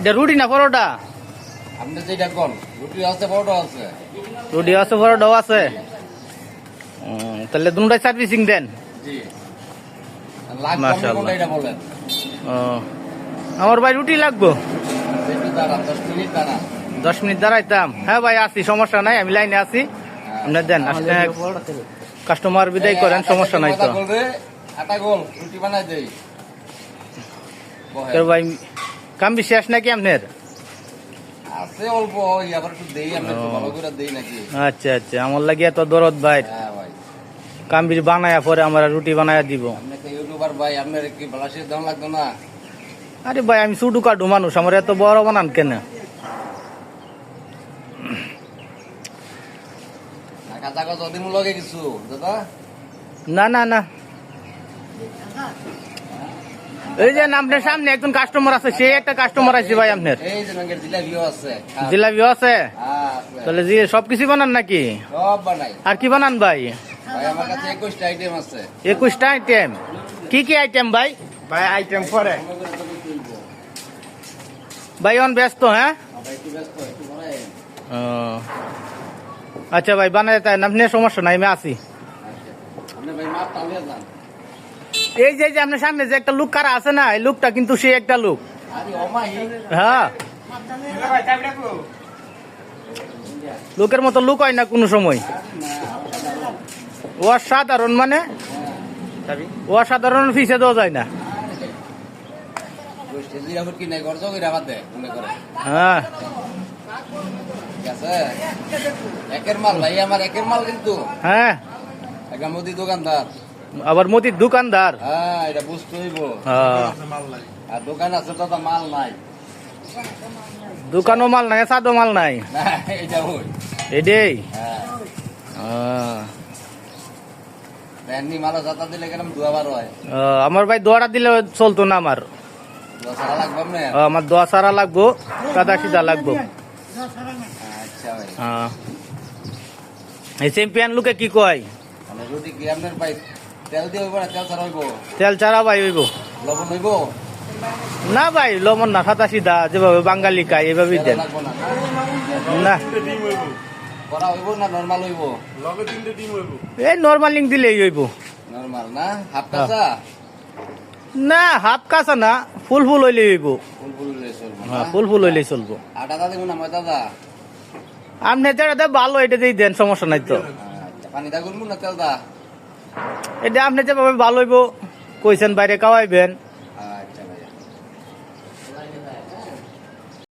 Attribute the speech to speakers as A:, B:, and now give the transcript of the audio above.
A: এটা রুটি না পরোটা?
B: আপনি যেটা কোন? রুটি আছে পরোটা আছে।
A: রুটি আছে পরোটাও আছে? তাহলে দুটাই সার্ভিসিং দেন।
B: জি।
A: আমার ভাই রুটি লাগবো?
B: দশ মিনিট
A: দাঁড়াইতাম। হ্যাঁ ভাই আছি সমস্যা নাই আমি লাইনে আছি আপনি দেন কাস্টমার বিদায় করেন সমস্যা নাই। তো। ভাই কাম শেষ নাকি আপনার?
B: আছে অল্প আবার একটু দেই আমরা ভালো করে দেই নাকি?
A: আচ্ছা আচ্ছা আমার লাগিয়ে তো দরদ ভাই।
B: হ্যাঁ ভাই।
A: কাম্বির বানায়া পরে আমরা রুটি বানায়া দিব?
B: আপনি তো ইউটিউবার ভাই আপনার কি দাম লাগতো না?
A: আরে ভাই আমি শুধু কাটু মানুষ আমার এত বড় বানান কেন?
B: লগে
A: না না না। এই যে আপনার সামনে একজন কাস্টমার আছে সেই একটা কাস্টমার আছে ভাই আপনার।
B: এই যে নাকি জিলাপিও আছে। হ্যাঁ,
A: জিলাপি আছে। তাহলে জি সবকিছু বানান নাকি? আর কি বানান ভাই?
B: ভাই আমার কাছে একুশটা আইটেম আছে।
A: একুশটা আইটেম কি কি আইটেম ভাই?
C: ভাই আইটেম পরে।
A: ভাই অন ব্যস্ত হ্যাঁ?
B: ভাই একটু ব্যস্ত একটু পরে
A: ও। আচ্ছা ভাই বানাই তাই আপনি সমস্যা নাই আমি আছি
B: ভাই মাপ টানিয়ে যান।
A: এই যে যে আপনার সামনে যে একটা লুক কারা আছে না এই লুকটা কিন্তু সেই একটা লুক হ্যাঁ। লোকের মতো লুক হয় না কোনো সময়। ও সাধারণ মানে? ও সাধারণ ফিসে দেওয়া যায় না। হ্যাঁ।
B: একের মাল ভাই আমার একের মাল কিন্তু।
A: হ্যাঁ।
B: মুদি দোকানদার।
A: আবার মতির দোকানদার।
B: হ্যাঁ এটা বুঝতে হইব।
A: হ্যাঁ।
B: আর দোকান আছে তো মাল নাই।
A: দোকানও মাল নাই সাদও মাল নাই। এটাই।
B: হ্যাঁ। হয়।
A: আমার ভাই দোয়াটা দিলে চলতো না আমার।
B: দোয়া সারা লাগবে আপনি?
A: আহ, আমার দোয়া সারা লাগবো সাদা সিধা লাগবো।
B: আচ্ছা
A: এই চ্যাম্পিয়ন লোকে কি কয়?
B: মানে রুটি কি আপনার ভাই তেল দিয়ে হইব না তেল ছাড়া হইব?
A: তেল চারা ভাই হইব।
B: লবণ হইব?
A: না ভাই লবণ না সাদা সিধা যেভাবে বাঙালি খায় এভাবেই দেন।
B: না।
A: না।
B: করা হইব না নর্মাল হইব?
A: এই নর্মাল লিঙ্ক দিলেই হইব।
B: না? হাফ কাঁচা?
A: না হাফ কাঁচা না ফুল ফুল হইলেই হইব।
B: ফুল ফুল
A: হ্যাঁ হইলেই চলবো। আপনি যেটা ভালো এটা দিয়ে দেন সমস্যা নাই তো।
B: আচ্ছা পানি দা গুনবো না তেল দা?
A: এটা আপনি যেভাবে ভালো হইব কইছেন বাইরে খাওয়াইবেন।